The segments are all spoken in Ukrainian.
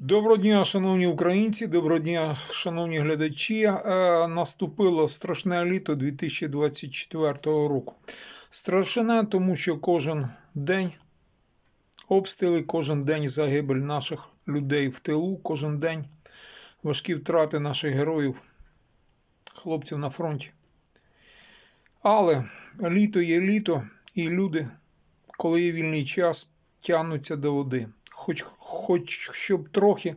Доброго дня, шановні українці, доброго дня, шановні глядачі. Е, Наступило страшне літо 2024 року. Страшне, тому що кожен день обстріли, кожен день загибель наших людей в тилу, кожен день важкі втрати наших героїв, хлопців на фронті. Але літо є літо, і люди, коли є вільний час, тягнуться до води. Хоч, хоч щоб трохи,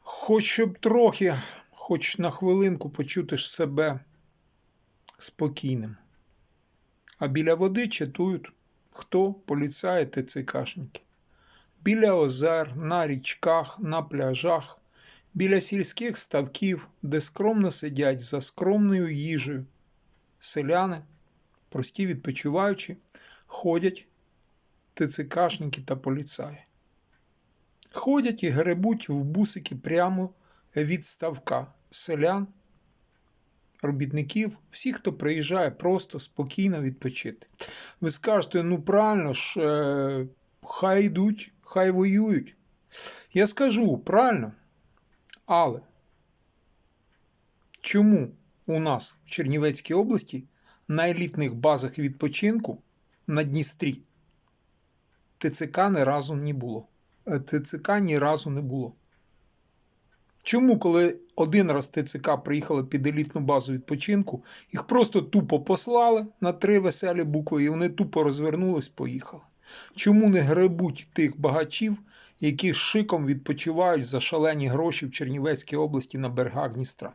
хоч щоб трохи, хоч на хвилинку почути себе спокійним. А біля води чатують хто? Поліцаї ТЦКшники. Біля озер, на річках, на пляжах, біля сільських ставків, де скромно сидять за скромною їжею. Селяни, прості відпочиваючі, ходять ТЦКшники та поліцаї. Ходять і гребуть в бусики прямо від ставка селян, робітників, всіх, хто приїжджає просто спокійно відпочити. Ви скажете, ну правильно ж, е, хай йдуть, хай воюють. Я скажу правильно, але чому у нас в Чернівецькій області на елітних базах відпочинку на Дністрі ТЦК ні разу не було. Е, ТЦК ні разу не було. Чому, коли один раз ТЦК приїхали під елітну базу відпочинку, їх просто тупо послали на три веселі букви, і вони тупо розвернулись, поїхали? Чому не гребуть тих багачів, які шиком відпочивають за шалені гроші в Чернівецькій області на берегах Дністра,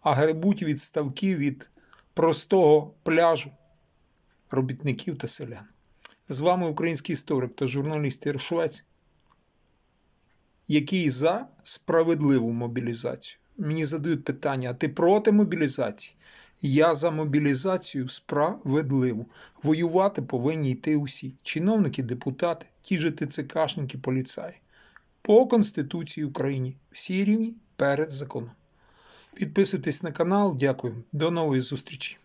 а гребуть від ставків від простого пляжу робітників та селян? З вами український історик та журналіст Іршвець, який за справедливу мобілізацію. Мені задають питання: а ти проти мобілізації? Я за мобілізацію справедливу. Воювати повинні йти усі: чиновники, депутати, ті же ТЦКшники, поліцаї. По Конституції України всі рівні перед законом. Підписуйтесь на канал. Дякую. До нової зустрічі.